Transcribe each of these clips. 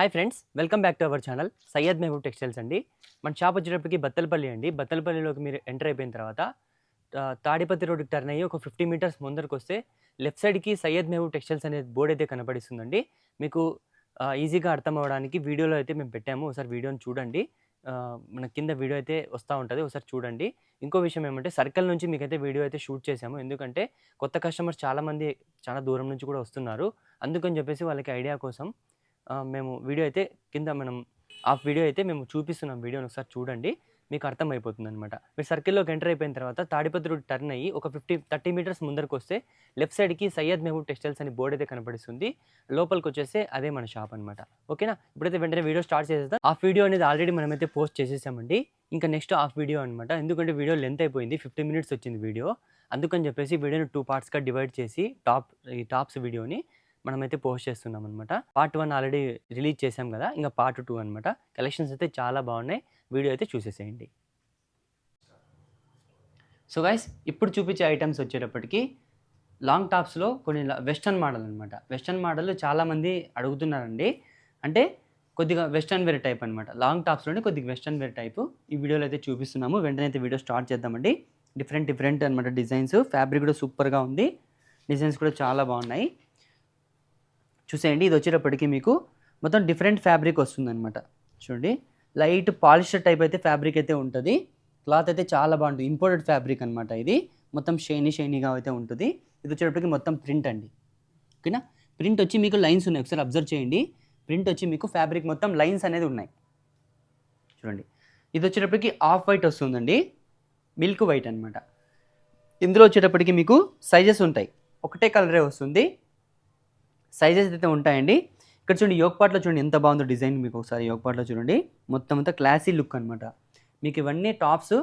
Hi friends welcome back to our channel Syed Mehboob textiles అండి. మన shop వచ్చేటప్పటికి బత్తలపల్లి అండి. బత్తలపల్లిలోకి మీరు ఎంటర్ అయిపోయిన తర్వాత తాడిపత్రి రోడ్డుకి టర్న్ అయ్యి ఒక ఫిఫ్టీ మీటర్స్ ముందరకు వస్తే లెఫ్ట్ సైడ్కి సయ్యద్ మెహబూబ్ టెక్స్టైల్స్ అనే బోర్డ్ అయితే కనబడిస్తుందండి మీకు ఈజీగా అర్థం అవ్వడానికి వీడియోలో అయితే మేము పెట్టాము. ఒకసారి వీడియోని చూడండి. మన కింద వీడియో అయితే వస్తూ ఉంటుంది. ఒకసారి చూడండి. ఇంకో విషయం ఏమంటే సర్కిల్ నుంచి మీకైతే వీడియో అయితే షూట్ చేసాము ఎందుకంటే కొత్త కస్టమర్స్ చాలామంది చాలా దూరం నుంచి కూడా వస్తున్నారు. అందుకని చెప్పేసి వాళ్ళకి ఐడియా కోసం మేము వీడియో అయితే కింద మనం ఆ వీడియో అయితే మేము చూపిస్తున్నాం వీడియోని ఒకసారి చూడండి. మీకు అర్థమైపోతుంది అనమాట మీరు సర్కిల్లోకి ఎంటర్ అయిపోయిన తర్వాత తాడిపత్రి రోడ్ టర్న్ అయ్యి ఒక ఫిఫ్టీ థర్టీ మీటర్స్ ముందరకు వస్తే లెఫ్ట్ సైడ్కి సయ్యద్ మెహబూబ్ టెక్స్టైల్స్ అని బోర్డు అయితే కనపడిస్తుంది. లోపలికి వచ్చేస్తే అదే మన షాప్ అనమాట ఓకేనా? ఇప్పుడైతే వెంటనే వీడియో స్టార్ట్ చేసేద్దాం. ఆ వీడియో అనేది ఆల్రెడీ మనమైతే పోస్ట్ చేసేసామండి. ఇంకా నెక్స్ట్ ఆఫ్ వీడియో అనమాట ఎందుకంటే వీడియో లెంత్ అయిపోయింది ఫిఫ్టీ మినిట్స్ వచ్చింది వీడియో. అందుకని చెప్పేసి వీడియోని టూ పార్ట్స్గా డివైడ్ చేసి టాప్ ఈ టాప్స్ వీడియోని మనమైతే పోస్ట్ చేస్తున్నాం అనమాట పార్ట్ వన్ ఆల్రెడీ రిలీజ్ చేసాం కదా ఇంకా పార్ట్ టూ అనమాట కలెక్షన్స్ అయితే చాలా బాగున్నాయి. వీడియో అయితే చూసేసేయండి. సో గైస్ ఇప్పుడు చూపించే ఐటమ్స్ వచ్చేటప్పటికి లాంగ్ టాప్స్లో కొన్ని వెస్టర్న్ మోడల్ అనమాట వెస్టర్న్ మోడల్ చాలామంది అడుగుతున్నారండి. అంటే కొద్దిగా వెస్టర్న్ వేర్ టైప్ అనమాట లాంగ్ టాప్స్లోనే కొద్దిగా వెస్టర్న్ వేర్ టైప్ ఈ వీడియోలో అయితే చూపిస్తున్నాము. వెంటనే అయితే వీడియో స్టార్ట్ చేద్దామండి. డిఫరెంట్ డిఫరెంట్ అనమాట డిజైన్స్ ఫ్యాబ్రిక్ కూడా సూపర్గా ఉంది. డిజైన్స్ కూడా చాలా బాగున్నాయి. చూసేయండి. ఇది వచ్చేటప్పటికి మీకు మొత్తం డిఫరెంట్ ఫ్యాబ్రిక్ వస్తుందన్నమాట. చూడండి. లైట్ పాలిస్టర్ టైప్ అయితే ఫ్యాబ్రిక్ అయితే ఉంటుంది. క్లాత్ అయితే చాలా బాగుంటుంది. ఇంపోర్టెడ్ ఫ్యాబ్రిక్ అనమాట ఇది. మొత్తం షైనీ షైనీగా అయితే ఉంటుంది. ఇది వచ్చేటప్పటికి మొత్తం ప్రింట్ అండి. ఓకేనా? ప్రింట్ వచ్చి మీకు లైన్స్ ఉన్నాయి. ఒకసారి అబ్జర్వ్ చేయండి. ప్రింట్ వచ్చి మీకు ఫ్యాబ్రిక్ మొత్తం లైన్స్ అనేది ఉన్నాయి. చూడండి. ఇది వచ్చేటప్పటికి ఆఫ్ వైట్ వస్తుందండి. మిల్క్ వైట్ అనమాట ఇందులో వచ్చేటప్పటికి మీకు సైజెస్ ఉంటాయి. ఒకటే కలరే వస్తుంది. సైజెస్ అయితే ఉంటాయండి. ఇక్కడ చూడండి యోగపాట్లో చూడండి ఎంత బాగుందో డిజైన్ మీకు ఒకసారి యోగపాట్లో చూడండి. మొత్తం అంతా క్లాసీ లుక్ అనమాట మీకు ఇవన్నీ టాప్స్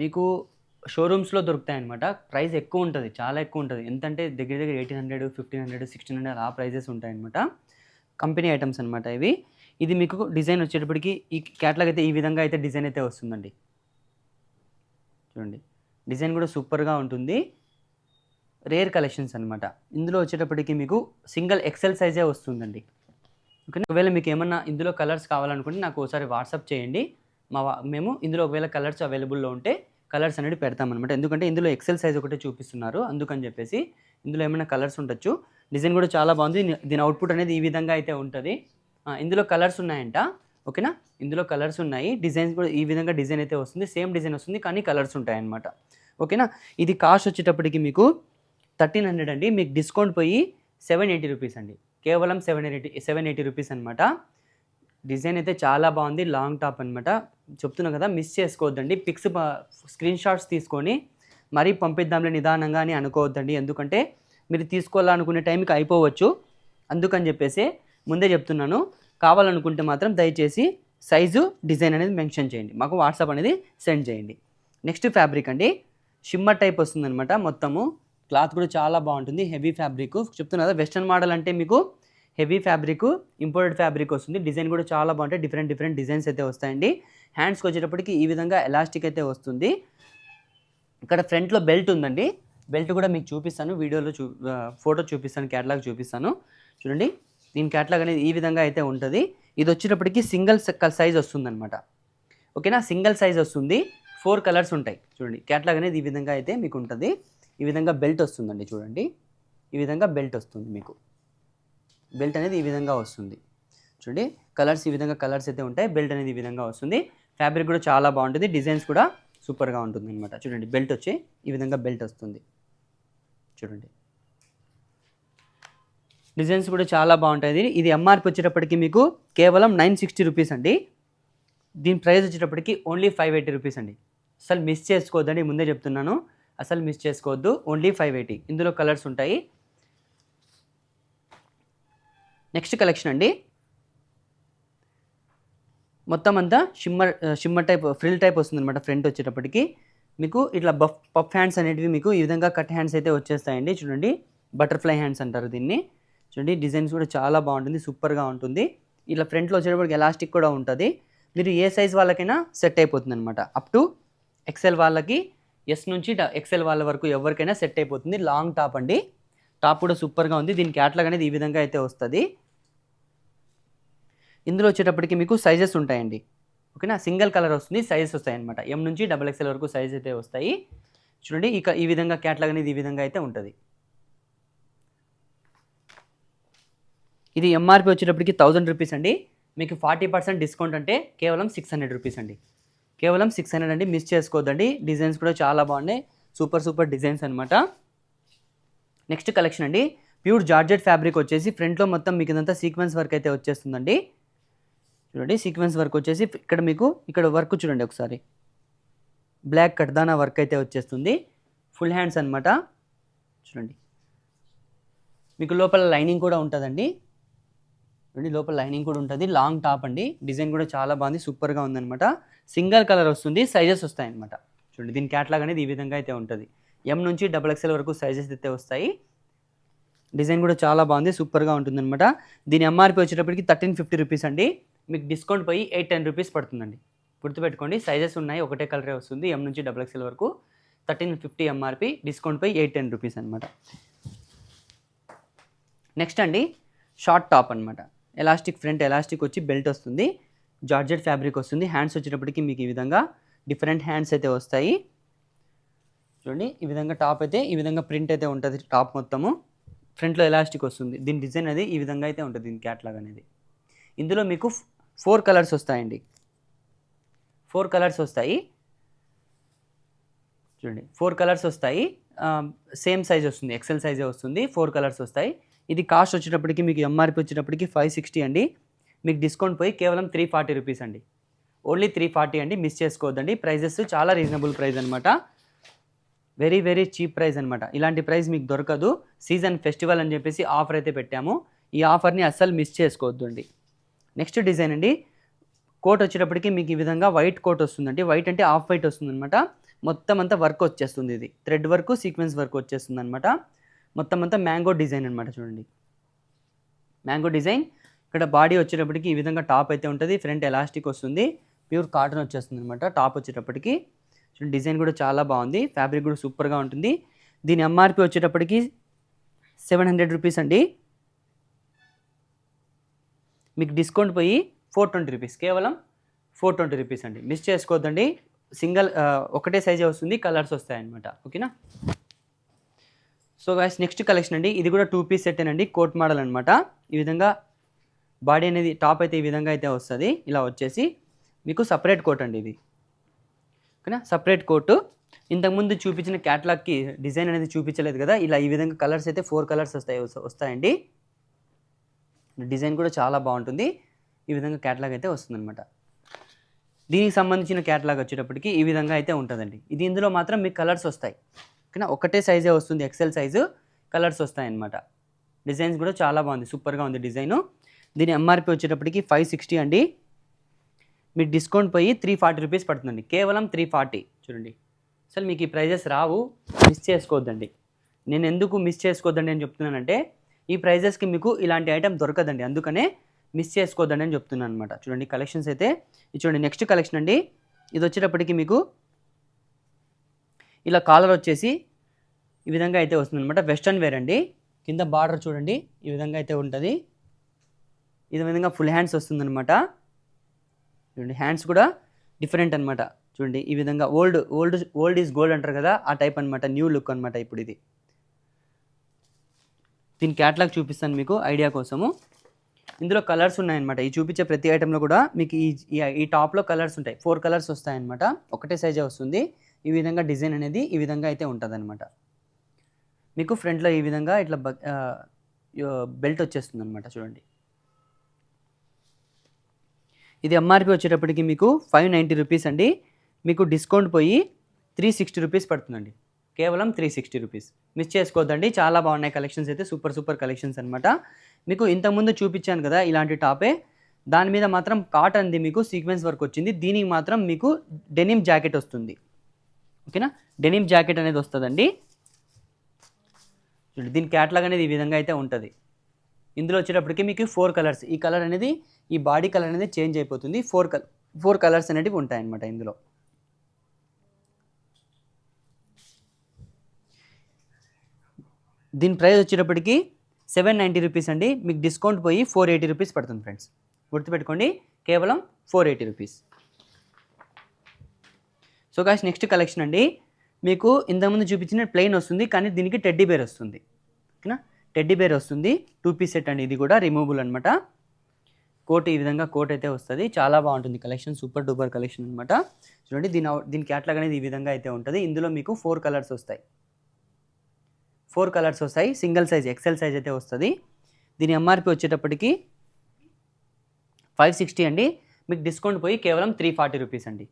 మీకు షోరూమ్స్లో దొరుకుతాయి అనమాట ప్రైస్ ఎక్కువ ఉంటుంది చాలా ఎక్కువ ఉంటుంది. ఎంతంటే దగ్గర దగ్గర eighteen hundred fifteen hundred sixteen hundred ఆ ప్రైజెస్ ఉంటాయి అనమాట కంపెనీ ఐటమ్స్ అనమాట ఇవి. ఇది మీకు డిజైన్ వచ్చేటప్పటికి ఈ క్యాట్లాగ్ అయితే ఈ విధంగా అయితే డిజైన్ అయితే వస్తుందండి. చూడండి డిజైన్ కూడా సూపర్గా ఉంటుంది. రేర్ కలెక్షన్స్ అనమాట ఇందులో వచ్చేటప్పటికి మీకు సింగిల్ ఎక్సెల్ సైజే వస్తుందండి. ఓకే ఒకవేళ మీకు ఏమన్నా ఇందులో కలర్స్ కావాలనుకుంటే నాకు ఒకసారి వాట్సాప్ చేయండి. మా మేము ఇందులో ఒకవేళ కలర్స్ అవైలబుల్లో ఉంటే కలర్స్ అనేది పెడతామన్నమాట. ఎందుకంటే ఇందులో ఎక్సెల్ సైజ్ ఒకటే చూపిస్తున్నారు. అందుకని చెప్పేసి ఇందులో ఏమైనా కలర్స్ ఉండొచ్చు. డిజైన్ కూడా చాలా బాగుంది. దీని- అవుట్పుట్ అనేది ఈ విధంగా అయితే ఉంటుంది. ఇందులో కలర్స్ ఉన్నాయంట. ఓకేనా? ఇందులో కలర్స్ ఉన్నాయి. డిజైన్స్ కూడా ఈ విధంగా డిజైన్ అయితే వస్తుంది. సేమ్ డిజైన్ వస్తుంది. కానీ కలర్స్ ఉంటాయన్నమాట. ఓకేనా? ఇది కాస్ట్ వచ్చేటప్పటికి మీకు థర్టీన్ హండ్రెడ్ అండి. మీకు డిస్కౌంట్ పోయి సెవెన్ ఎయిటీ రూపీస్ అండి. కేవలం seven eighty seven eighty rupees అనమాట డిజైన్ అయితే చాలా బాగుంది. లాంగ్ టాప్ అనమాట చెప్తున్నా కదా మిస్ చేసుకోవద్దండి. పిక్స్ స్క్రీన్ షాట్స్ తీసుకొని మరీ పంపిద్దాంలే నిదానంగా అని అనుకోవద్దండి. ఎందుకంటే మీరు తీసుకోవాలనుకునే టైంకి అయిపోవచ్చు. అందుకని చెప్పేసి ముందే చెప్తున్నాను. కావాలనుకుంటే మాత్రం దయచేసి సైజు డిజైన్ అనేది మెన్షన్ చేయండి. మాకు వాట్సాప్ అనేది సెండ్ చేయండి. నెక్స్ట్ ఫ్యాబ్రిక్ అండి. షిమ్మర్ టైప్ వస్తుందన్నమాట మొత్తము. క్లాత్ కూడా చాలా బాగుంటుంది. Heavy fabric. చెప్తున్నా కదా వెస్టర్న్ మోడల్ అంటే మీకు హెవీ ఫ్యాబ్రిక్ ఇంపోర్టెడ్ ఫ్యాబ్రిక్ వస్తుంది. డిజైన్ కూడా చాలా బాగుంటాయి. డిఫరెంట్ డిఫరెంట్ డిజైన్స్ అయితే వస్తాయండి. హ్యాండ్స్కి వచ్చేటప్పటికి ఈ విధంగా ఎలాస్టిక్ అయితే వస్తుంది. ఇక్కడ ఫ్రంట్లో బెల్ట్ ఉందండి. బెల్ట్ కూడా మీకు చూపిస్తాను. వీడియోలో చూ ఫోటో చూపిస్తాను. క్యాటలాగ్ చూపిస్తాను. చూడండి. దీని క్యాటలాగ్ అనేది ఈ విధంగా అయితే ఉంటుంది. ఇది వచ్చేటప్పటికి సింగిల్ సైజ్ వస్తుందన్నమాట. ఓకేనా? సింగిల్ సైజ్ వస్తుంది. ఫోర్ కలర్స్ ఉంటాయి. చూడండి. క్యాటలాగ్ అనేది ఈ విధంగా అయితే మీకు ఉంటుంది. ఈ విధంగా బెల్ట్ వస్తుందండి చూడండి. ఈ విధంగా బెల్ట్ వస్తుంది మీకు. బెల్ట్ అనేది ఈ విధంగా వస్తుంది. చూడండి కలర్స్ ఈ విధంగా కలర్స్ అయితే ఉంటాయి బెల్ట్ అనేది ఈ విధంగా వస్తుంది. ఫ్యాబ్రిక్ కూడా చాలా బాగుంటుంది డిజైన్స్ కూడా సూపర్గా ఉంటుంది అనమాట చూడండి బెల్ట్ వచ్చి ఈ విధంగా బెల్ట్ వస్తుంది. చూడండి. డిజైన్స్ కూడా చాలా బాగుంటుంది ఇది ఎంఆర్పి వచ్చేటప్పటికి మీకు కేవలం నైన్ సిక్స్టీ రూపీస్ అండి. దీని ప్రైస్ వచ్చేటప్పటికి ఓన్లీ ఫైవ్ ఎయిటీ రూపీస్ అండి. అసలు మిస్ చేసుకోవద్దని ముందే చెప్తున్నాను. అసలు మిస్ చేసుకోవద్దు. ఓన్లీ ఫైవ్ ఎయిటీ ఇందులో కలర్స్ ఉంటాయి. నెక్స్ట్ కలెక్షన్ అండి. మొత్తం అంతా shimmer shimmer type frill type వస్తుంది అనమాట ఫ్రంట్ వచ్చేటప్పటికి. మీకు ఇట్లా బఫ్ పఫ్ హ్యాండ్స్ అనేటివి మీకు ఈ విధంగా కట్ హ్యాండ్స్ అయితే వచ్చేస్తాయండి. చూడండి. బటర్ఫ్లై హ్యాండ్స్ అంటారు దీన్ని. చూడండి డిజైన్స్ కూడా చాలా బాగుంటుంది. సూపర్గా ఉంటుంది. ఇట్లా ఫ్రంట్లో వచ్చేటప్పటికి ఎలాస్టిక్ కూడా ఉంటుంది. మీరు ఏ సైజ్ వాళ్ళకైనా సెట్ అయిపోతుంది అనమాట అప్ టు ఎక్సెల్ వాళ్ళకి ఎస్ నుంచి ఎక్సెల్ వాళ్ళ వరకు ఎవరికైనా సెట్ అయిపోతుంది. లాంగ్ టాప్ అండి. టాప్ కూడా సూపర్గా ఉంది. దీని క్యాట్లాగ్ అనేది ఈ విధంగా అయితే వస్తుంది. ఇందులో వచ్చేటప్పటికి మీకు సైజెస్ ఉంటాయండి. ఓకేనా సింగిల్ కలర్ వస్తుంది. సైజెస్ వస్తాయి అనమాట ఎం నుంచి డబల్ ఎక్స్ఎల్ వరకు సైజ్ అయితే వస్తాయి. చూడండి ఇక ఈ విధంగా క్యాట్లాగ్ అనేది ఈ విధంగా అయితే ఉంటుంది. ఇది ఎంఆర్పి వచ్చేటప్పటికి థౌజండ్ రూపీస్ అండి. మీకు ఫార్టీ పర్సెంట్ డిస్కౌంట్ అంటే కేవలం సిక్స్ హండ్రెడ్ రూపీస్ అండి. కేవలం సిక్స్ హండ్రెడ్ అండి. మిస్ చేసుకోవద్దండి. డిజైన్స్ కూడా చాలా బాగున్నాయి. సూపర్ సూపర్ డిజైన్స్ అనమాట నెక్స్ట్ కలెక్షన్ అండి. ప్యూర్ జార్జెట్ ఫ్యాబ్రిక్ వచ్చేసి ఫ్రంట్లో మొత్తం మీకు ఇదంతా సీక్వెన్స్ వర్క్ అయితే వచ్చేస్తుందండి. చూడండి సీక్వెన్స్ వర్క్ వచ్చేసి ఇక్కడ మీకు ఇక్కడ వర్క్ చూడండి ఒకసారి. బ్లాక్ కట్దానా వర్క్ అయితే వచ్చేస్తుంది. ఫుల్ హ్యాండ్స్ అనమాట చూడండి. మీకు లోపల లైనింగ్ కూడా ఉంటుందండి. చూడండి లోపల లైనింగ్ కూడా ఉంటుంది. లాంగ్ టాప్ అండి. డిజైన్ కూడా చాలా బాగుంది. సూపర్గా ఉందనమాట సింగల్ కలర్ వస్తుంది. సైజెస్ వస్తాయి అనమాట చూడండి దీని క్యాట్లాగ్ అనేది ఈ విధంగా అయితే ఉంటుంది. ఎం నుంచి డబల్ ఎక్స్ఎల్ వరకు సైజెస్ అయితే వస్తాయి. డిజైన్ కూడా చాలా బాగుంది. సూపర్గా ఉంటుందన్నమాట. దీని ఎంఆర్పి వచ్చేటప్పటికి థర్టీన్ ఫిఫ్టీ రూపీస్ అండి. మీకు డిస్కౌంట్ పోయి ఎయిట్ టెన్ రూపీస్ పడుతుందండి. గుర్తుపెట్టుకోండి సైజెస్ ఉన్నాయి. ఒకటే కలరే వస్తుంది. ఎం నుంచి డబల్ ఎక్స్ఎల్ వరకు థర్టీన్ ఫిఫ్టీ ఎంఆర్పి డిస్కౌంట్ పోయి ఎయిట్ టెన్ రూపీస్ అనమాట నెక్స్ట్ అండి షార్ట్ టాప్ అనమాట ఎలాస్టిక్ ఫ్రంట్ ఎలాస్టిక్ వచ్చి బెల్ట్ వస్తుంది జార్జెట్ ఫ్యాబ్రిక్ వస్తుంది. హ్యాండ్స్ వచ్చేటప్పటికి మీకు ఈ విధంగా డిఫరెంట్ హ్యాండ్స్ అయితే వస్తాయి. చూడండి ఈ విధంగా టాప్ అయితే ఈ విధంగా ప్రింట్ అయితే ఉంటుంది టాప్ మొత్తము. ఫ్రంట్లో ఎలాస్టిక్ వస్తుంది. దీని డిజైన్ అది ఈ విధంగా అయితే ఉంటుంది దీని క్యాట్లాగ్ అనేది. ఇందులో మీకు ఫోర్ కలర్స్ వస్తాయండి. ఫోర్ కలర్స్ వస్తాయి. చూడండి ఫోర్ కలర్స్ వస్తాయి. సేమ్ సైజ్ వస్తుంది ఎక్సెల్ సైజే వస్తుంది ఫోర్ కలర్స్ వస్తాయి. ఇది కాస్ట్ వచ్చేటప్పటికి మీకు ఎంఆర్పి వచ్చేటప్పటికి ఫైవ్ సిక్స్టీ అండి. మీకు డిస్కౌంట్ పోయి కేవలం త్రీ ఫార్టీ రూపీస్ అండి. ఓన్లీ త్రీ ఫార్టీ అండి మిస్ చేసుకోవద్దండి. ప్రైజెస్ చాలా రీజనబుల్ ప్రైస్ అనమాట వెరీ వెరీ చీప్ ప్రైస్ అనమాట ఇలాంటి ప్రైస్ మీకు దొరకదు. సీజన్ ఫెస్టివల్ అని చెప్పేసి ఆఫర్ అయితే పెట్టాము. ఈ ఆఫర్ని అస్సలు మిస్ చేసుకోవద్దు అండి నెక్స్ట్ డిజైన్ అండి. కోట్ వచ్చేటప్పటికి మీకు ఈ విధంగా వైట్ కోట్ వస్తుందండి. వైట్ అంటే ఆఫ్ వైట్ వస్తుంది అనమాట మొత్తం అంతా వర్క్ వచ్చేస్తుంది ఇది. థ్రెడ్ వర్క్ సీక్వెన్స్ వర్క్ వచ్చేస్తుంది అనమాట మొత్తం అంతా మ్యాంగో డిజైన్ అనమాట చూడండి. Mango design. ఇక్కడ బాడీ వచ్చేటప్పటికి ఈ విధంగా టాప్ అయితే ఉంటుంది. ఫ్రంట్ ఎలాస్టిక్ వస్తుంది. ప్యూర్ కాటన్ వచ్చేస్తుంది అనమాట టాప్ వచ్చేటప్పటికి. చూడండి డిజైన్ కూడా చాలా బాగుంది. ఫ్యాబ్రిక్ కూడా సూపర్గా ఉంటుంది. దీని ఎంఆర్పి వచ్చేటప్పటికి సెవెన్ హండ్రెడ్ రూపీస్ అండి. మీకు డిస్కౌంట్ పోయి ఫోర్ ట్వంటీ రూపీస్ కేవలం ఫోర్ ట్వంటీ రూపీస్ అండి. మిస్ చేసుకోవద్దండి. సింగిల్ ఒకటే సైజే వస్తుంది కలర్స్ వస్తాయన్నమాట. ఓకేనా? సో గాయస్ నెక్స్ట్ కలెక్షన్ అండి. ఇది కూడా టూ పీస్ సెట్ అండి కోట్ మోడల్ అనమాట ఈ విధంగా బాడీ అనేది టాప్ అయితే ఈ విధంగా అయితే వస్తుంది. ఇలా వచ్చేసి మీకు సపరేట్ కోట్ అండి ఇది. ఓకేనా? సపరేట్ కోటు ఇంతకుముందు చూపించిన క్యాట్లాగ్కి డిజైన్ అనేది చూపించలేదు కదా ఇలా ఈ విధంగా కలర్స్ అయితే ఫోర్ కలర్స్ వస్తాయి వస్తాయండి. డిజైన్ కూడా చాలా బాగుంటుంది. ఈ విధంగా క్యాట్లాగ్ అయితే వస్తుందన్నమాట. దీనికి సంబంధించిన క్యాటలాగ్ వచ్చేటప్పటికి ఈ విధంగా అయితే ఉంటుందండి. ఇది ఇందులో మాత్రం మీకు కలర్స్ వస్తాయి. ఓకేనా? ఒకటే సైజే వస్తుంది ఎక్సెల్ సైజు కలర్స్ వస్తాయన్నమాట. డిజైన్స్ కూడా చాలా బాగుంది సూపర్గా ఉంది డిజైను. దీని ఎంఆర్పి వచ్చేటప్పటికి ఫైవ్ సిక్స్టీ అండి. మీకు డిస్కౌంట్ పోయి త్రీ ఫార్టీ రూపీస్ పడుతుందండి. కేవలం త్రీ ఫార్టీ చూడండి. అసలు మీకు ఈ ప్రైజెస్ రావు మిస్ చేసుకోవద్దండి. నేను ఎందుకు మిస్ చేసుకోవద్దండి అని చెప్తున్నానంటే ఈ ప్రైజెస్కి మీకు ఇలాంటి ఐటెం దొరకదండి. అందుకనే మిస్ చేసుకోవద్దండి అని చెప్తున్నాను అనమాట చూడండి కలెక్షన్స్ అయితే ఇది చూడండి నెక్స్ట్ కలెక్షన్ అండి. ఇది వచ్చేటప్పటికి మీకు ఇలా కాలర్ వచ్చేసి ఈ విధంగా అయితే వస్తుంది అనమాట వెస్ట్రన్ వేర్ అండి. కింద బార్డర్ చూడండి ఈ విధంగా అయితే ఉంటుంది. ఈ విధంగా ఫుల్ హ్యాండ్స్ వస్తుందన్నమాట. చూడండి హ్యాండ్స్ కూడా డిఫరెంట్ అనమాట చూడండి ఈ విధంగా old old old is gold అంటారు కదా ఆ టైప్ అనమాట న్యూ లుక్ అనమాట ఇప్పుడు ఇది. దీని క్యాట్లాగ్ చూపిస్తాను మీకు ఐడియా కోసము. ఇందులో కలర్స్ ఉన్నాయన్నమాట. ఈ చూపించే ప్రతి ఐటెంలో కూడా మీకు ఈ ఈ- టాప్లో కలర్స్ ఉంటాయి. ఫోర్ కలర్స్ వస్తాయన్నమాట. ఒకటే సైజే వస్తుంది. ఈ విధంగా డిజైన్ అనేది ఈ విధంగా అయితే ఉంటుందన్నమాట. మీకు ఫ్రంట్లో ఈ విధంగా ఇట్లా బెల్ట్ వచ్చేస్తుంది అనమాట చూడండి. ఇది ఎంఆర్పి వచ్చేటప్పటికి మీకు ఫైవ్ నైంటీ రూపీస్ అండి. మీకు డిస్కౌంట్ పోయి త్రీ సిక్స్టీ రూపీస్ పడుతుందండి. కేవలం త్రీ సిక్స్టీ రూపీస్ మిస్ చేసుకోవద్దండి. చాలా బాగున్నాయి కలెక్షన్స్ అయితే. సూపర్ సూపర్ కలెక్షన్స్ అనమాట మీకు ఇంతకుముందు చూపించాను కదా ఇలాంటి టాపే. దాని మీద మాత్రం కాటన్ది మీకు సీక్వెన్స్ వర్క్ వచ్చింది. దీనికి మాత్రం మీకు డెనిమ్ జాకెట్ వస్తుంది. ఓకేనా? డెనిమ్ జాకెట్ అనేది వస్తుందండి. చూడండి దీని క్యాట్లాగ్ అనేది ఈ విధంగా అయితే ఉంటుంది. ఇందులో వచ్చేటప్పటికి మీకు ఫోర్ కలర్స్ ఈ కలర్ అనేది ఈ బాడీ కలర్ అనేది చేంజ్ అయిపోతుంది. ఫోర్ కలర్ ఫోర్ కలర్స్ అనేటివి ఉంటాయన్నమాట ఇందులో. దీని ప్రైస్ వచ్చేటప్పటికి సెవెన్ నైంటీ రూపీస్ అండి. మీకు డిస్కౌంట్ పోయి ఫోర్ ఎయిటీ రూపీస్ పడుతుంది ఫ్రెండ్స్. గుర్తుపెట్టుకోండి కేవలం four eighty rupees. So guys next collection అండి. మీకు ఇంతకుముందు చూపించిన ప్లెయిన్ వస్తుంది కానీ దీనికి టెడ్డీ బేర్ వస్తుంది. ఓకేనా? టెడ్డీ బేర్ వస్తుంది టూ పీస్ సెట్ అండి. ఇది కూడా రిమూవబుల్ అనమాట కోట్ ఈ విధంగా కోట్ అయితే వస్తుంది. చాలా బాగుంటుంది కలెక్షన్ సూపర్ డూపర్ కలెక్షన్ అనమాట చూడండి దీని దీని క్యాట్లాగ్ అనేది ఈ విధంగా అయితే ఉంటుంది. ఇందులో మీకు ఫోర్ కలర్స్ వస్తాయి. ఫోర్ కలర్స్ వస్తాయి. సింగిల్ సైజ్ ఎక్సెల్ సైజ్ అయితే వస్తుంది. దీని ఎంఆర్పి వచ్చేటప్పటికి ఫైవ్ సిక్స్టీ అండి. మీకు డిస్కౌంట్ పోయి కేవలం త్రీ ఫార్టీ రూపీస్ అండి.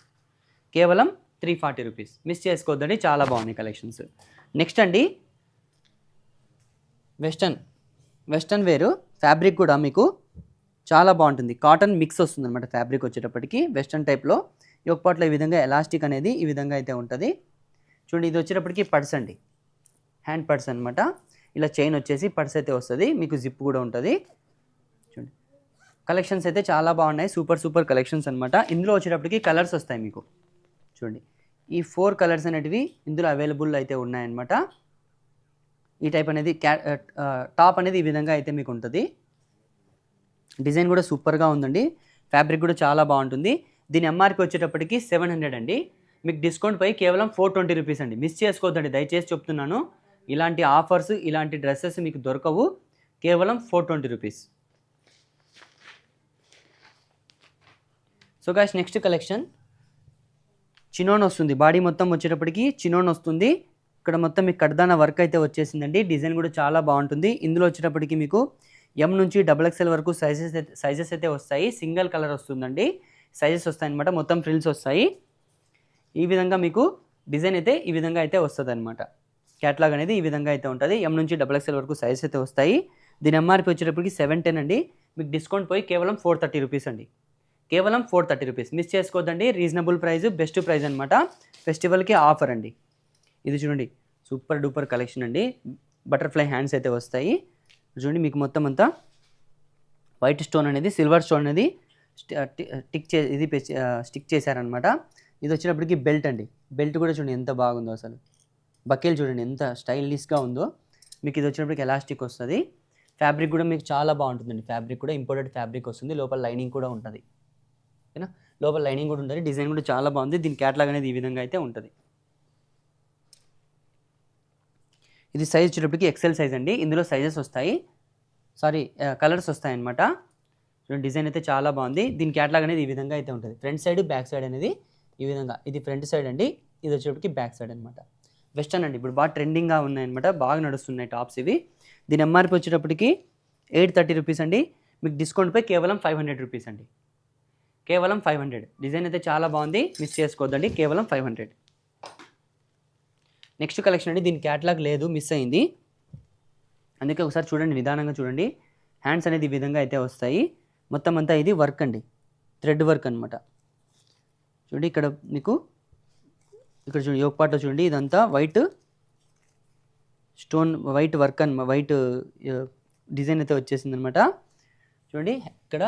కేవలం త్రీ ఫార్టీ రూపీస్. మిస్ చేసుకోవద్దండి చాలా బాగున్నాయి కలెక్షన్స్. నెక్స్ట్ అండి వెస్టర్న్. వెస్టర్న్ వేరు ఫ్యాబ్రిక్ కూడా మీకు చాలా బాగుంటుంది. కాటన్ మిక్స్ వస్తుంది అనమాట ఫ్యాబ్రిక్ వచ్చేటప్పటికి. వెస్టర్న్ టైప్లో. ఈ ఒక పాటలో ఈ విధంగా ఎలాస్టిక్ అనేది ఈ విధంగా అయితే ఉంటుంది. చూడండి ఇది వచ్చేటప్పటికి పర్స్ అండి. హ్యాండ్ పర్స్ అనమాట ఇలా చైన్ వచ్చేసి పర్స్ అయితే వస్తుంది. మీకు జిప్ కూడా ఉంటుంది. చూడండి. కలెక్షన్స్ అయితే చాలా బాగున్నాయి. సూపర్ సూపర్ కలెక్షన్స్ అనమాట ఇందులో వచ్చేటప్పటికి కలర్స్ వస్తాయి మీకు. చూడండి. ఈ ఫోర్ కలర్స్ అనేటివి ఇందులో అవైలబుల్ అయితే ఉన్నాయన్నమాట. ఈ టైప్ అనేది క్యా టాప్ అనేది ఈ విధంగా అయితే మీకు ఉంటుంది. డిజైన్ కూడా సూపర్గా ఉందండి. ఫ్యాబ్రిక్ కూడా చాలా బాగుంటుంది. దీని ఎంఆర్పి వచ్చేటప్పటికి సెవెన్ హండ్రెడ్ అండి. మీకు డిస్కౌంట్ పై కేవలం ఫోర్ ట్వంటీ రూపీస్ అండి. మిస్ చేసుకోవద్దండి. దయచేసి చెప్తున్నాను. ఇలాంటి ఆఫర్స్ ఇలాంటి డ్రెస్సెస్ మీకు దొరకవు. కేవలం four twenty rupees. So guys next collection. Chinon వస్తుంది. బాడీ మొత్తం వచ్చేటప్పటికి చినోన్ వస్తుంది. ఇక్కడ మొత్తం మీకు కడ్దాన వర్క్ అయితే వచ్చేసిందండి. డిజైన్ కూడా చాలా బాగుంటుంది. ఇందులో వచ్చేటప్పటికి మీకు ఎం నుంచి డబుల్ ఎక్స్ఎల్ వరకు సైజెస్ అయితే సైజెస్ అయితే వస్తాయి. సింగిల్ కలర్ వస్తుందండి. సైజెస్ వస్తాయి అనమాట మొత్తం ఫ్రిల్స్ వస్తాయి. ఈ విధంగా మీకు డిజైన్ అయితే ఈ విధంగా అయితే వస్తుంది అనమాట క్యాట్లాగ్ అనేది ఈ విధంగా అయితే ఉంటుంది. ఎం నుంచి డబల్ ఎక్స్ఎల్ వరకు సైజెస్ అయితే వస్తాయి. దీని ఎంఆర్పి వచ్చేటప్పటికి సెవెన్ టెన్ అండి. మీకు డిస్కౌంట్ పోయి కేవలం ఫోర్ థర్టీ రూపీస్ అండి. కేవలం ఫోర్ థర్టీ రూపీస్ మిస్ చేసుకోవద్దండి రీజనబుల్ ప్రైస్ బెస్ట్ ప్రైస్ అనమాట ఫెస్టివల్కి ఆఫర్ అండి. ఇది చూడండి. సూపర్ డూపర్ కలెక్షన్ అండి. బటర్ఫ్లై హ్యాండ్స్ అయితే వస్తాయి. చూడండి మీకు మొత్తం అంతా. వైట్ స్టోన్ అనేది సిల్వర్ స్టోన్ అనేది టిక్ చే ఇది స్టిక్ చేశారనమాట ఇది వచ్చినప్పటికి బెల్ట్ అండి. బెల్ట్ కూడా చూడండి ఎంత బాగుందో అసలు. బకెల్ చూడండి ఎంత స్టైలిష్గా ఉందో. మీకు ఇది వచ్చినప్పటికి ఎలాస్టిక్ వస్తుంది. ఫ్యాబ్రిక్ కూడా మీకు చాలా బాగుంటుందండి. ఫ్యాబ్రిక్ కూడా ఇంపోర్టెడ్ ఫ్యాబ్రిక్ వస్తుంది. లోపల లైనింగ్ కూడా ఉంటుంది. ఓకేనా? లోపల లైనింగ్ కూడా ఉంటుంది. డిజైన్ కూడా చాలా బాగుంది. దీని క్యాట్లాగ్ అనేది ఈ విధంగా అయితే ఉంటుంది. ఇది సైజ్ వచ్చేటప్పటికి ఎక్సెల్ సైజ్ అండి. ఇందులో సైజెస్ వస్తాయి. సారీ కలర్స్ వస్తాయి అనమాట డిజైన్ అయితే చాలా బాగుంది. దీని క్యాట్లాగ్ అనేది ఈ విధంగా అయితే ఉంటుంది. ఫ్రంట్ సైడ్ బ్యాక్ సైడ్ అనేది ఈ విధంగా. ఇది ఫ్రంట్ సైడ్ అండి. ఇది వచ్చేటప్పటికి బ్యాక్ సైడ్ అనమాట వెస్టర్న్ అండి. ఇప్పుడు బాగా ట్రెండింగ్గా ఉన్నాయన్నమాట. బాగా నడుస్తున్నాయి టాప్స్ ఇవి. దీని ఎంఆర్పి వచ్చేటప్పటికి ఎయిట్ థర్టీ రూపీస్ అండి. మీకు డిస్కౌంట్పై కేవలం ఫైవ్ హండ్రెడ్ రూపీస్ అండి. కేవలం ఫైవ్ హండ్రెడ్ డిజైన్ అయితే చాలా బాగుంది. మిస్ చేసుకోవద్దండి. కేవలం ఫైవ్ హండ్రెడ్ నెక్స్ట్ కలెక్షన్ అండి. దీని క్యాటలాగ్ లేదు. మిస్ అయింది. అందుకే ఒకసారి చూడండి. నిదానంగా చూడండి. హ్యాండ్స్ అనేది ఈ విధంగా అయితే వస్తాయి. మొత్తం అంతా ఇది వర్క్ అండి. థ్రెడ్ వర్క్ అనమాట చూడండి ఇక్కడ మీకు ఇక్కడ చూడండి యోగ పాటలో చూడండి ఇదంతా వైట్ స్టోన్ వైట్ వర్క్ అన్ వైట్ డిజైన్ అయితే వచ్చేసింది అనమాట చూడండి ఇక్కడ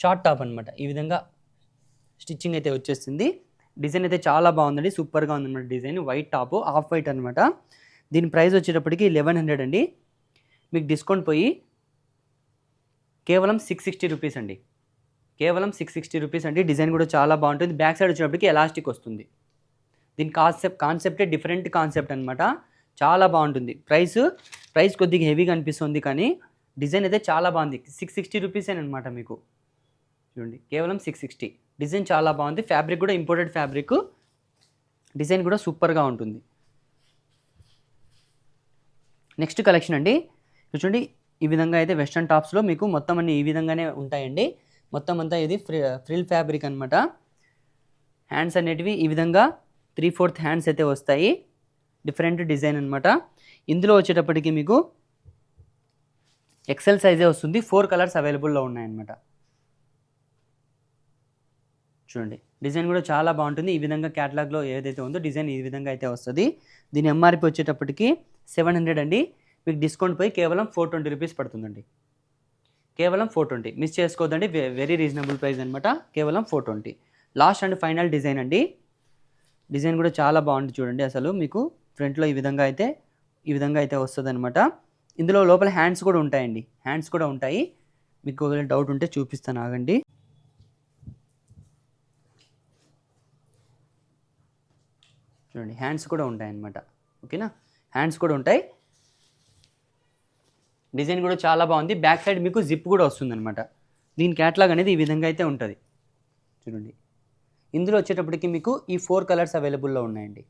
షార్ట్ టాప్ అనమాట ఈ విధంగా స్టిచ్చింగ్ అయితే వచ్చేసింది. డిజైన్ అయితే చాలా బాగుందండి సూపర్గా ఉందన్నమాట design white top off white అనమాట దీని ప్రైస్ వచ్చేటప్పటికి లెవెన్ హండ్రెడ్ అండి. మీకు డిస్కౌంట్ పోయి కేవలం సిక్స్ సిక్స్టీ రూపీస్ అండి. కేవలం సిక్స్ సిక్స్టీ రూపీస్ అండి. డిజైన్ కూడా చాలా బాగుంటుంది. బ్యాక్ సైడ్ వచ్చేటప్పటికి ఎలాస్టిక్ వస్తుంది. దీని కాన్సెప్ట్ కాన్సెప్టే డిఫరెంట్ కాన్సెప్ట్ అనమాట చాలా బాగుంటుంది. ప్రైస్ ప్రైస్ కొద్దిగా హెవీగా అనిపిస్తుంది కానీ డిజైన్ అయితే చాలా బాగుంది. సిక్స్ సిక్స్టీ రూపీసేనమాట మీకు. చూడండి కేవలం సిక్స్ సిక్స్టీ డిజైన్ చాలా బాగుంది. ఫ్యాబ్రిక్ కూడా ఇంపోర్టెడ్ ఫ్యాబ్రిక్ డిజైన్ కూడా సూపర్గా ఉంటుంది. నెక్స్ట్ కలెక్షన్ అండి. చూడండి ఈ విధంగా అయితే వెస్ట్రన్ టాప్స్లో మీకు మొత్తం అన్ని ఈ విధంగానే ఉంటాయండి. మొత్తం అంతా ఇది ఫ్రి ఫ్రిల్ ఫ్యాబ్రిక్ అనమాట హ్యాండ్స్ అనేటివి ఈ విధంగా త్రీ ఫోర్త్ హ్యాండ్స్ అయితే వస్తాయి. డిఫరెంట్ డిజైన్ అనమాట ఇందులో వచ్చేటప్పటికి మీకు ఎక్సెల్ సైజే వస్తుంది. ఫోర్ కలర్స్ అవైలబుల్లో ఉన్నాయన్నమాట. చూడండి. డిజైన్ కూడా చాలా బాగుంటుంది. ఈ విధంగా క్యాటలాగ్లో ఏదైతే ఉందో డిజైన్ ఈ విధంగా అయితే వస్తుంది. దీని ఎంఆర్పి వచ్చేటప్పటికి సెవెన్ హండ్రెడ్ అండి. మీకు డిస్కౌంట్ పోయి కేవలం ఫోర్ ట్వంటీ రూపీస్ పడుతుందండి. కేవలం ఫోర్ ట్వంటీ. మిస్ చేసుకోవద్దండి. వెరీ రీజనబుల్ ప్రైస్ అనమాట కేవలం four twenty. Last and final design అండి. డిజైన్ కూడా చాలా బాగుంది చూడండి. అసలు మీకు ఫ్రంట్లో ఈ విధంగా అయితే ఈ విధంగా అయితే వస్తుంది అనమాట ఇందులో లోపల హ్యాండ్స్ కూడా ఉంటాయండి. హ్యాండ్స్ కూడా ఉంటాయి. మీకు ఒకవేళ డౌట్ ఉంటే చూపిస్తాను ఆగండి. చూడండి హ్యాండ్స్ కూడా ఉంటాయి ఓకేనా? హ్యాండ్స్ కూడా ఉంటాయి. డిజైన్ కూడా చాలా బాగుంది. బ్యాక్ సైడ్ మీకు జిప్ కూడా వస్తుంది అనమాట దీని క్యాట్లాగ్ అనేది ఈ విధంగా అయితే ఉంటుంది. చూడండి. ఇందులో వచ్చేటప్పటికి మీకు ఈ ఫోర్ కలర్స్ అవైలబుల్లో ఉన్నాయండి.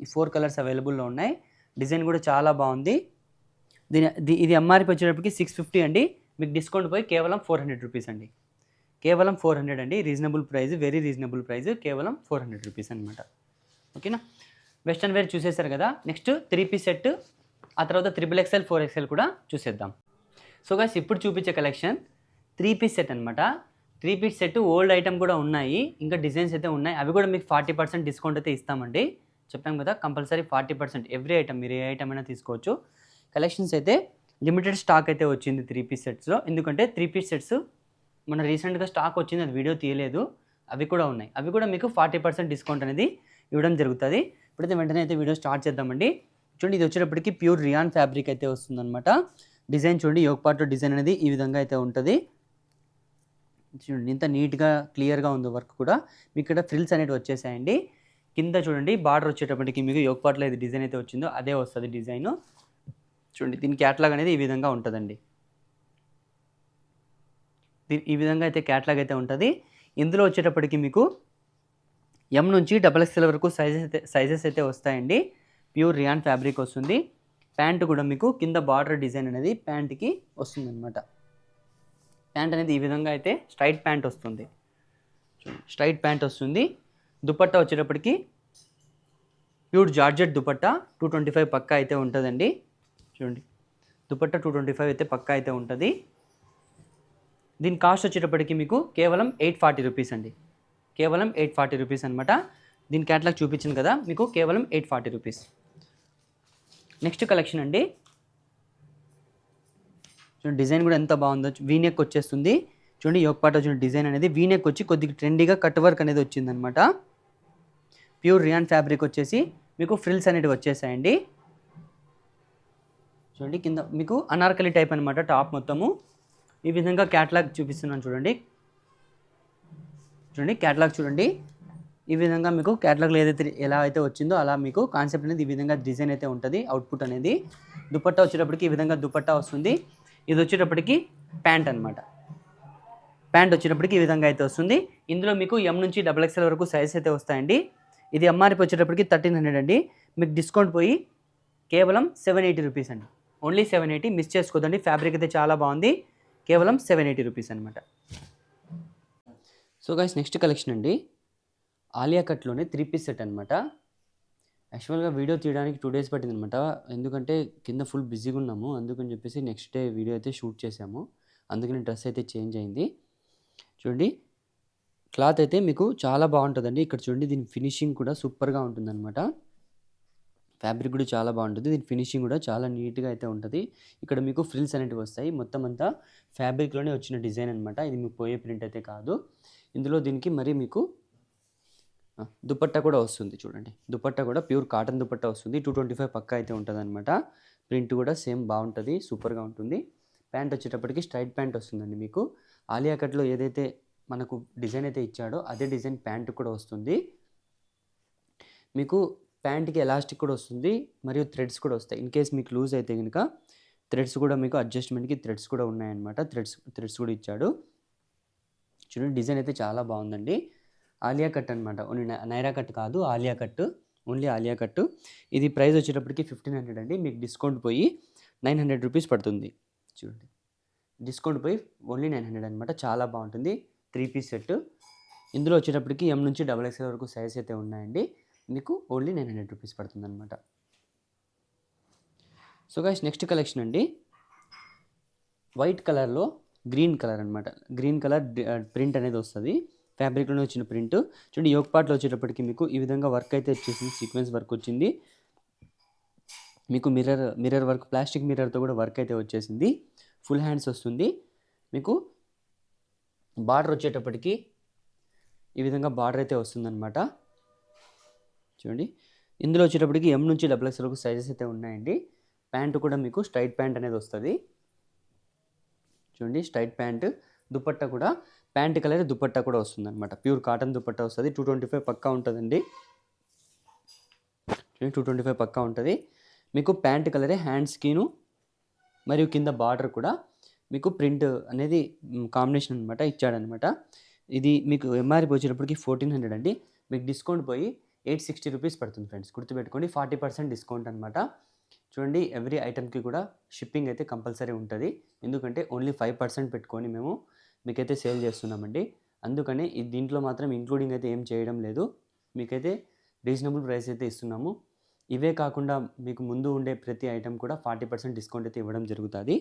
ఈ ఫోర్ కలర్స్ అవైలబుల్లో ఉన్నాయి. డిజైన్ కూడా చాలా బాగుంది. దీని ఇది ఎంఆర్పి వచ్చేటప్పటికి సిక్స్ ఫిఫ్టీ అండి. మీకు డిస్కౌంట్ పోయి కేవలం ఫోర్ హండ్రెడ్ రూపీస్ అండి. కేవలం ఫోర్ హండ్రెడ్ అండి. Reasonable price very reasonable price కేవలం ఫోర్ హండ్రెడ్ రూపీస్ అనమాట ఓకేనా? వెస్ట్రన్ వేర్ చూసేశారు కదా? నెక్స్ట్ త్రీ పీస్ సెట్ ఆ తర్వాత త్రిబుల్ ఎక్స్ఎల్ ఫోర్ ఎక్స్ఎల్ కూడా చూసేద్దాం. సో గాస్ ఇప్పుడు చూపించే కలెక్షన్ త్రీ పీస్ సెట్ అనమాట three piece set old item కూడా ఉన్నాయి. ఇంకా డిజైన్స్ అయితే ఉన్నాయి. అవి కూడా మీకు ఫార్టీ పర్సెంట్ డిస్కౌంట్ అయితే ఇస్తామండి. చెప్పాం కదా compulsory forty percent every item మీరు ఏ ఐటమ్ అయినా తీసుకోవచ్చు. కలెక్షన్స్ అయితే లిమిటెడ్ స్టాక్ అయితే వచ్చింది త్రీ పీస్ సెట్స్లో. ఎందుకంటే త్రీ పీస్ సెట్స్ మన రీసెంట్గా స్టాక్ వచ్చింది అది వీడియో తీయలేదు. అవి కూడా ఉన్నాయి. అవి కూడా మీకు ఫార్టీ పర్సెంట్ డిస్కౌంట్ అనేది ఇవ్వడం జరుగుతుంది. ఇప్పుడైతే వెంటనే అయితే వీడియో స్టార్ట్ చేద్దామండి. చూడండి ఇది వచ్చేటప్పటికి ప్యూర్ రియాన్ ఫ్యాబ్రిక్ అయితే వస్తుందన్నమాట. డిజైన్ చూడండి యోగపాటు డిజైన్ అనేది ఈ విధంగా అయితే ఉంటుంది. చూడండి ఇంత నీట్గా క్లియర్గా ఉంది వర్క్ కూడా. మీకు ఇక్కడ ఫ్రిల్స్ అనేవి వచ్చేసాయండి. కింద చూడండి బార్డర్ వచ్చేటప్పటికి మీకు యోక్పాట్లో పార్ట్లో ఏది డిజైన్ అయితే వచ్చిందో అదే వస్తుంది డిజైన్. చూడండి దీని క్యాట్లాగ్ అనేది ఈ విధంగా ఉంటుందండి. ఈ విధంగా అయితే క్యాట్లాగ్ అయితే ఉంటుంది. ఇందులో వచ్చేటప్పటికి మీకు ఎం నుంచి డబల్ ఎక్స్ఎల్ వరకు సైజెస్ అయితే సైజెస్ అయితే వస్తాయండి. ప్యూర్ రియాన్ ఫ్యాబ్రిక్ వస్తుంది. ప్యాంట్ కూడా మీకు కింద బార్డర్ డిజైన్ అనేది ప్యాంట్కి వస్తుంది అనమాట ప్యాంట్ అనేది ఈ విధంగా అయితే స్ట్రైట్ ప్యాంట్ వస్తుంది. స్ట్రైట్ ప్యాంట్ వస్తుంది. దుపట్టా వచ్చేటప్పటికి pure georgette dupatta two twenty five పక్కా అయితే ఉంటుందండి. చూడండి దుపట్టా టూ ట్వంటీ ఫైవ్ అయితే పక్కా అయితే ఉంటుంది. దీని కాస్ట్ వచ్చేటప్పటికి మీకు కేవలం ఎయిట్ ఫార్టీ రూపీస్ అండి. కేవలం ఎయిట్ ఫార్టీ రూపీస్ అనమాట దీని క్యాట్లాగ్ చూపించింది కదా మీకు కేవలం eight forty rupees. Next collection అండి. చూడండి డిజైన్ కూడా ఎంత బాగుందో. వీనెక్ వచ్చేస్తుంది. చూడండి యోగ పాట వచ్చిన డిజైన్ అనేది వీనెక్ వచ్చి కొద్దిగా ట్రెండీగా కట్ వర్క్ అనేది వచ్చిందనమాట. ప్యూర్ రియాన్ ఫ్యాబ్రిక్ వచ్చేసి మీకు ఫ్రిల్స్ అనేటివి వచ్చేసాయండి. చూడండి కింద మీకు అనార్కలి టైప్ అనమాట టాప్ మొత్తము. ఈ విధంగా క్యాట్లాగ్ చూపిస్తున్నాను చూడండి. చూడండి క్యాట్లాగ్ చూడండి. ఈ విధంగా మీకు క్యాట్లాగ్లో ఏదైతే ఎలా అయితే వచ్చిందో అలా మీకు కాన్సెప్ట్ అనేది ఈ విధంగా డిజైన్ అయితే ఉంటుంది అవుట్పుట్ అనేది. దుపట్టా వచ్చేటప్పటికి ఈ విధంగా దుపట్టా వస్తుంది. ఇది వచ్చేటప్పటికి ప్యాంట్ అనమాట ప్యాంట్ వచ్చేటప్పటికి ఈ విధంగా అయితే వస్తుంది. ఇందులో మీకు ఎం నుంచి డబల్ ఎక్స్ఎల్ వరకు సైజ్ అయితే వస్తాయండి. ఇది ఎంఆర్పి వచ్చేటప్పటికి థర్టీన్ హండ్రెడ్ అండి. మీకు డిస్కౌంట్ పోయి కేవలం సెవెన్ ఎయిటీ రూపీస్ అండి. ఓన్లీ సెవెన్ ఎయిటీ మిస్ చేసుకోదండి. ఫ్యాబ్రిక్ అయితే చాలా బాగుంది. కేవలం సెవెన్ ఎయిటీ రూపీస్ అనమాట సో గైస్ నెక్స్ట్ కలెక్షన్ అండి. ఆలియా కట్లోనే త్రీ పీస్ సెట్ అనమాట యాక్చువల్గా వీడియో తీయడానికి టూ డేస్ పట్టింది అనమాట ఎందుకంటే కింద ఫుల్ బిజీగా ఉన్నాము. అందుకని చెప్పేసి నెక్స్ట్ డే వీడియో అయితే షూట్ చేసాము అందుకని డ్రెస్ అయితే చేంజ్ అయింది. చూడండి. క్లాత్ అయితే మీకు చాలా బాగుంటుందండి. ఇక్కడ చూడండి దీని ఫినిషింగ్ కూడా సూపర్గా ఉంటుందన్నమాట ఫ్యాబ్రిక్ కూడా చాలా బాగుంటుంది. దీని ఫినిషింగ్ కూడా చాలా నీట్గా అయితే ఉంటుంది. ఇక్కడ మీకు ఫ్రిల్స్ అనేటివి వస్తాయి. మొత్తం అంతా ఫ్యాబ్రిక్లోనే వచ్చిన డిజైన్ అనమాట. ఇది మీకు పోయే ప్రింట్ అయితే కాదు. ఇందులో దీనికి మరి మీకు దుపట్టా కూడా వస్తుంది చూడండి. దుపట్టా కూడా ప్యూర్ కాటన్ దుపట్టా వస్తుంది. టూ ట్వంటీ ఫైవ్ పక్కా అయితే ఉంటుంది అనమాట ప్రింట్ కూడా సేమ్ బాగుంటుంది సూపర్గా ఉంటుంది. ప్యాంట్ వచ్చేటప్పటికి స్ట్రైట్ ప్యాంట్ వస్తుందండి మీకు. ఆలియా కట్లో ఏదైతే మనకు డిజైన్ అయితే ఇచ్చాడో అదే డిజైన్ ప్యాంట్ కూడా వస్తుంది. మీకు ప్యాంట్కి ఎలాస్టిక్ కూడా వస్తుంది మరియు థ్రెడ్స్ కూడా వస్తాయి. ఇన్ కేస్ మీకు లూజ్ అయితే కనుక థ్రెడ్స్ కూడా మీకు అడ్జస్ట్మెంట్కి థ్రెడ్స్ కూడా ఉన్నాయన్నమాట. థ్రెడ్స్ థ్రెడ్స్ కూడా ఇచ్చాడు. చూడండి డిజైన్ అయితే చాలా బాగుందండి. ఆలియా కట్ అనమాట ఓన్లీ నైరా కట్ కాదు Alia cut. Only Alia cut. ఇది ప్రైస్ వచ్చేటప్పటికి ఫిఫ్టీన్ హండ్రెడ్ అండి. మీకు డిస్కౌంట్ పోయి నైన్ హండ్రెడ్ రూపీస్ పడుతుంది. చూడండి. డిస్కౌంట్ పోయి ఓన్లీ నైన్ హండ్రెడ్ అనమాట చాలా బాగుంటుంది. Three piece set. ఇందులో వచ్చేటప్పటికి ఎం నుంచి డబల్ ఎక్స్ఎల్ వరకు సైజ్ అయితే ఉన్నాయండి. మీకు ఓన్లీ నైన్ హండ్రెడ్ రూపీస్ పడుతుంది అనమాట సో గైస్ నెక్స్ట్ కలెక్షన్ అండి. వైట్ కలర్లో గ్రీన్ కలర్ అనమాట గ్రీన్ కలర్ ప్రింట్ అనేది వస్తుంది. ఫ్యాబ్రిక్లోనే వచ్చిన ప్రింట్. చూడండి యోక్ పార్ట్లో వచ్చేటప్పటికి మీకు ఈ విధంగా వర్క్ అయితే వచ్చేసింది. సీక్వెన్స్ వర్క్ వచ్చింది. మీకు మిర్రర్ మిర్రర్ వర్క్ ప్లాస్టిక్ మిర్రర్తో కూడా వర్క్ అయితే వచ్చేసింది. ఫుల్ హ్యాండ్స్ వస్తుంది. మీకు బార్డర్ వచ్చేటప్పటికి ఈ విధంగా బార్డర్ అయితే వస్తుందన్నమాట. చూడండి ఇందులో వచ్చేటప్పటికి ఎం నుంచి డబుల్ ఎక్స్ వరకు సైజెస్ అయితే ఉన్నాయండి. ప్యాంటు కూడా మీకు స్ట్రైట్ ప్యాంట్ అనేది వస్తుంది. చూడండి స్ట్రైట్ ప్యాంట్ దుపట్టా కూడా ప్యాంట్ కలర్ దుపట్టా కూడా వస్తుంది అనమాట ప్యూర్ కాటన్ దుపట్టా వస్తుంది. టూ ట్వంటీ ఫైవ్ పక్కా ఉంటుందండి. టూ ట్వంటీ ఫైవ్ పక్కా ఉంటుంది. మీకు ప్యాంట్ కలరే హ్యాండ్ స్కీను మరియు కింద బార్డర్ కూడా మీకు ప్రింట్ అనేది కాంబినేషన్ అనమాట ఇచ్చాడనమాట ఇది మీకు ఎంఆర్పి వచ్చేటప్పటికి ఫోర్టీన్ హండ్రెడ్ అండి. మీకు డిస్కౌంట్ పోయి ఎయిట్ సిక్స్టీ రూపీస్ పడుతుంది ఫ్రెండ్స్. గుర్తుపెట్టుకోండి ఫార్టీ పర్సెంట్ డిస్కౌంట్ అనమాట చూడండి ఎవ్రీ ఐటెంకి కూడా షిప్పింగ్ అయితే కంపల్సరీ ఉంటుంది. ఎందుకంటే ఓన్లీ ఫైవ్ పర్సెంట్ పెట్టుకొని మేము మీకైతే సేల్ చేస్తున్నామండి. అందుకని ఈ దీంట్లో మాత్రం ఇంక్లూడింగ్ అయితే ఏం చేయడం లేదు. మీకైతే రీజనబుల్ ప్రైస్ అయితే ఇస్తున్నాము. ఇవే కాకుండా మీకు ముందు ఉండే ప్రతి ఐటెం కూడా ఫార్టీ పర్సెంట్ డిస్కౌంట్ అయితే ఇవ్వడం జరుగుతుంది.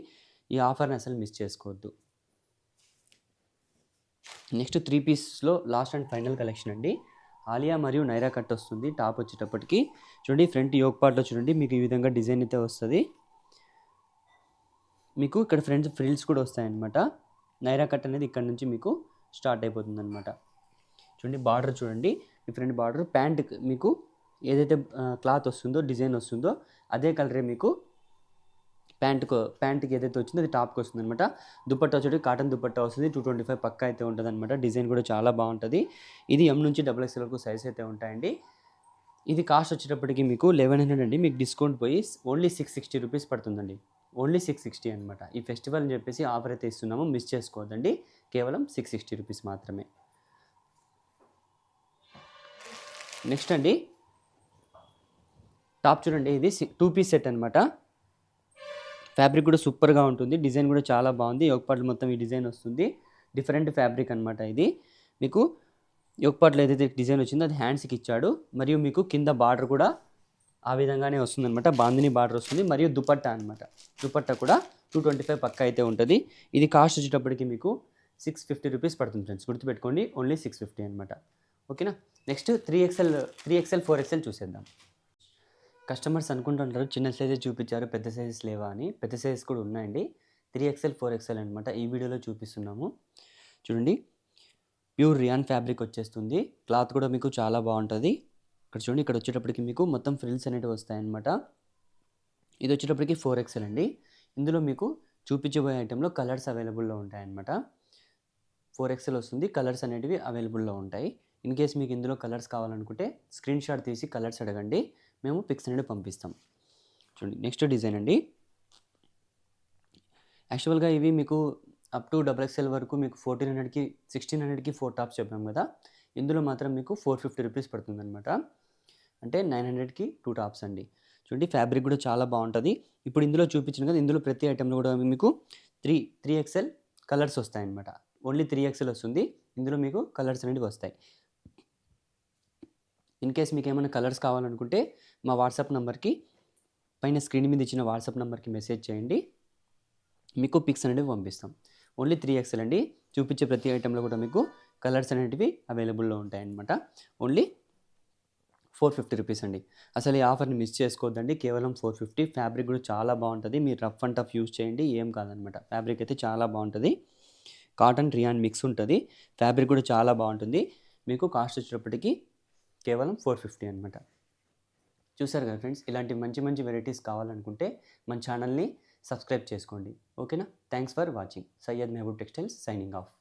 ఈ ఆఫర్ని అసలు మిస్ చేసుకోవద్దు. నెక్స్ట్ త్రీ పీస్లో లాస్ట్ అండ్ ఫైనల్ కలెక్షన్ అండి. ఆలియా మరియు నైరా కట్ వస్తుంది టాప్ వచ్చేటప్పటికి. చూడండి ఫ్రంట్ యోక్ పార్ట్లో చూడండి మీకు ఈ విధంగా డిజైన్ అయితే వస్తుంది. మీకు ఇక్కడ ఫ్రంట్ ఫ్రిల్స్ కూడా వస్తాయన్నమాట. నైరా కట్ అనేది ఇక్కడ నుంచి మీకు స్టార్ట్ అయిపోతుంది అనమాట చూడండి బార్డర్ చూడండి. డిఫరెంట్ బార్డర్ ప్యాంట్ మీకు ఏదైతే క్లాత్ వస్తుందో డిజైన్ వస్తుందో అదే కలరే మీకు ప్యాంట్కు ప్యాంట్కి ఏదైతే వచ్చిందో అది టాప్కి వస్తుంది అనమాట దుపట్టా వచ్చేటి కాటన్ దుపట్టా వస్తుంది. టూ ట్వంటీ ఫైవ్ పక్క అయితే ఉంటుంది అనమాట డిజైన్ కూడా చాలా బాగుంటుంది. ఇది ఎం నుంచి డబుల్ ఎక్స్ఎల్ వరకు సైజ్ అయితే ఉంటాయండి. ఇది కాస్ట్ వచ్చేటప్పటికి మీకు లెవెన్ హండ్రెడ్ అండి. మీకు డిస్కౌంట్ పోయి ఓన్లీ సిక్స్ సిక్స్టీ రూపీస్ పడుతుందండి. ఓన్లీ సిక్స్ సిక్స్టీ అనమాట ఈ ఫెస్టివల్ అని చెప్పేసి ఆఫర్ అయితే ఇస్తున్నాము. మిస్ చేసుకోవద్దండి. కేవలం సిక్స్ సిక్స్టీ రూపీస్ మాత్రమే. నెక్స్ట్ అండి. టాప్ చూడండి. ఇది టూ పీస్ సెట్ అనమాట ఫ్యాబ్రిక్ కూడా సూపర్గా ఉంటుంది. డిజైన్ కూడా చాలా బాగుంది. యోగపాట్లు మొత్తం ఈ డిజైన్ వస్తుంది. డిఫరెంట్ ఫ్యాబ్రిక్ అనమాట ఇది. మీకు యోగపాట్లు ఏదైతే డిజైన్ వచ్చిందో అది హ్యాండ్స్కి ఇచ్చాడు. మరియు మీకు కింద బార్డర్ కూడా ఆ విధంగానే వస్తుంది అనమాట బాందిని బార్డర్ వస్తుంది. మరియు దుపట్టా అనమాట దుపట్టా కూడా టూ ట్వంటీ ఫైవ్ పక్క అయితే ఉంటుంది. ఇది కాస్ట్ వచ్చేటప్పటికి మీకు సిక్స్ ఫిఫ్టీ రూపీస్ పడుతుంది ఫ్రెండ్స్ గుర్తుపెట్టుకోండి ఓన్లీ సిక్స్ ఫిఫ్టీ అనమాట ఓకేనా? Next three XL three XL four XL చూసేద్దాం. కస్టమర్స్ అనుకుంటుంటారు చిన్న సైజే చూపించారు పెద్ద సైజెస్ లేవా అని. పెద్ద సైజెస్ కూడా ఉన్నాయండి. త్రీ ఎక్స్ఎల్ ఫోర్ ఎక్స్ఎల్ అనమాట ఈ వీడియోలో చూపిస్తున్నాము. చూడండి. ప్యూర్ రియాన్ ఫ్యాబ్రిక్ వచ్చేస్తుంది. క్లాత్ కూడా మీకు చాలా బాగుంటుంది. ఇక్కడ చూడండి ఇక్కడ వచ్చేటప్పటికి మీకు మొత్తం ఫ్రిల్స్ అనేవి వస్తాయన్నమాట. ఇది వచ్చేటప్పటికి ఫోర్ ఎక్స్ఎల్ అండి. ఇందులో మీకు చూపించబోయే ఐటెంలో కలర్స్ అవైలబుల్లో ఉంటాయన్నమాట. ఫోర్ ఎక్స్ఎల్ వస్తుంది కలర్స్ అనేటివి అవైలబుల్లో ఉంటాయి. ఇన్ కేస్ మీకు ఇందులో కలర్స్ కావాలనుకుంటే స్క్రీన్ షాట్ తీసి కలర్స్ అడగండి మేము పిక్స్ అనేది పంపిస్తాం. చూడండి నెక్స్ట్ డిజైన్ అండి. యాక్చువల్గా ఇవి మీకు అప్ టు డబల్ ఎక్స్ఎల్ వరకు మీకు ఫోర్టీన్ హండ్రెడ్కి సిక్స్టీన్ హండ్రెడ్కి ఫోర్ టాప్స్ చెప్పాం కదా. ఇందులో మాత్రం మీకు ఫోర్ ఫిఫ్టీ రూపీస్ పడుతుంది అనమాట అంటే నైన్ హండ్రెడ్కి టూ టాప్స్ అండి. చూడండి ఫ్యాబ్రిక్ కూడా చాలా బాగుంటుంది. ఇప్పుడు ఇందులో చూపించిన కదా ఇందులో ప్రతి ఐటెంలో కూడా మీకు త్రీ త్రీ ఎక్స్ఎల్ కలర్స్ వస్తాయన్నమాట. ఓన్లీ త్రీ ఎక్స్ఎల్ వస్తుంది. ఇందులో మీకు కలర్స్ అనేవి వస్తాయి. ఇన్ కేస్ మీకు ఏమైనా కలర్స్ కావాలనుకుంటే మా వాట్సాప్ నెంబర్కి పైన స్క్రీన్ మీద ఇచ్చిన వాట్సాప్ నెంబర్కి మెసేజ్ చేయండి. మీకు పిక్స్ అనేవి పంపిస్తాం. ఓన్లీ త్రీ ఎక్స్ఎల్ అండి. చూపించే ప్రతి ఐటెంలో కూడా మీకు కలర్స్ అనేటివి అవైలబుల్లో ఉంటాయన్నమాట. ఓన్లీ ఫోర్ ఫిఫ్టీ రూపీస్ అండి. అసలు ఈ ఆఫర్ని మిస్ చేసుకోవద్దండి. కేవలం ఫోర్ ఫిఫ్టీ. ఫ్యాబ్రిక్ కూడా చాలా బాగుంటుంది. మీరు రఫ్ అండ్ టఫ్ యూస్ చేయండి. ఏం కాదనమాట. ఫ్యాబ్రిక్ అయితే చాలా బాగుంటుంది. కాటన్ రియాన్ మిక్స్ ఉంటుంది. ఫ్యాబ్రిక్ కూడా చాలా బాగుంటుంది. మీకు కాస్ట్ వచ్చేటప్పటికి కేవలం ఫోర్ ఫిఫ్టీ అనమాట. చూసారు కదా ఫ్రెండ్స్ ఇలాంటి మంచి మంచి వెరైటీస్ కావాలనుకుంటే మన ఛానల్ని సబ్స్క్రైబ్ చేసుకోండి. ఓకేనా? Thanks for watching. Syed Mehboob textiles signing off.